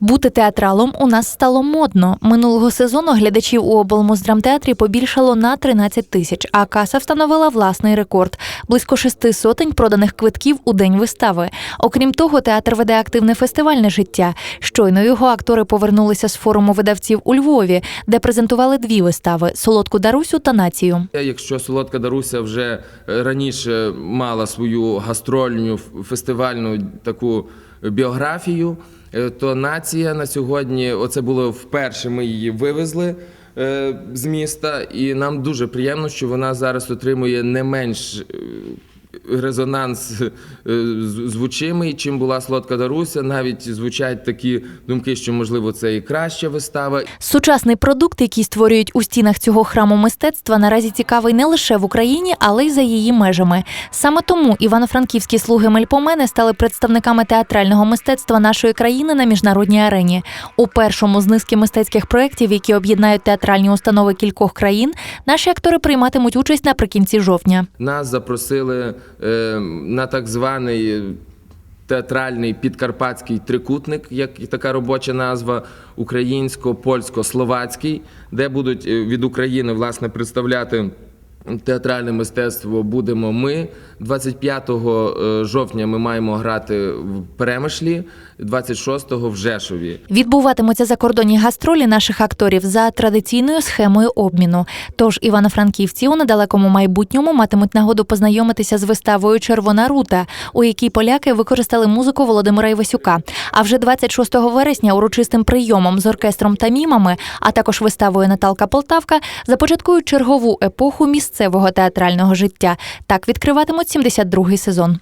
Бути театралом у нас стало модно. Минулого сезону глядачів у облмоздрамтеатрі побільшало на 13 тисяч, а каса встановила власний рекорд близько шести сотень проданих квитків у день вистави. Окрім того, театр веде активне фестивальне життя. Щойно його актори повернулися з форуму видавців у Львові, де презентували дві вистави солодку Дарусю та націю. Якщо Солодка Даруся вже е, раніше мала свою гастрольну ф- фестивальну таку біографію, е, то нація на сьогодні, оце було вперше, ми її вивезли е, з міста, і нам дуже приємно, що вона зараз отримує не менш е, резонанс е, звучимий, чим була Солодка Даруся. Навіть звучать такі думки, що можливо це і краща вистава, Сучасний продукт, який створюють у стінах цього храму мистецтва, наразі цікавий не лише в Україні, але й за її межами. Саме тому івано-франківські слуги Мельпомени стали представниками театрального мистецтва нашої країни на міжнародній арені. У першому з низки мистецьких проєктів, які об'єднають театральні установи кількох країн, наші актори прийматимуть участь наприкінці жовтня. Нас запросили на так званий театральний підкарпатський трикутник, як така робоча назва, українсько-польсько-словацький, де будуть е, від України власне представляти. Театральне мистецтво будемо ми. 25 е, жовтня ми маємо грати в Перемишлі, 26-го в Жешові. Відбуватимуться закордонні гастролі наших акторів за традиційною схемою обміну. Тож івано-франківці у недалекому майбутньому матимуть нагоду познайомитися з виставою Червона рута, у якій поляки використали музику Володимира Івасюка. А вже 26 вересня урочистим прийомом з оркестром та мімами, а також виставою Наталка Полтавка започаткують чергову епоху місцевого театрального життя. Так відкриватимуть 72-й сезон.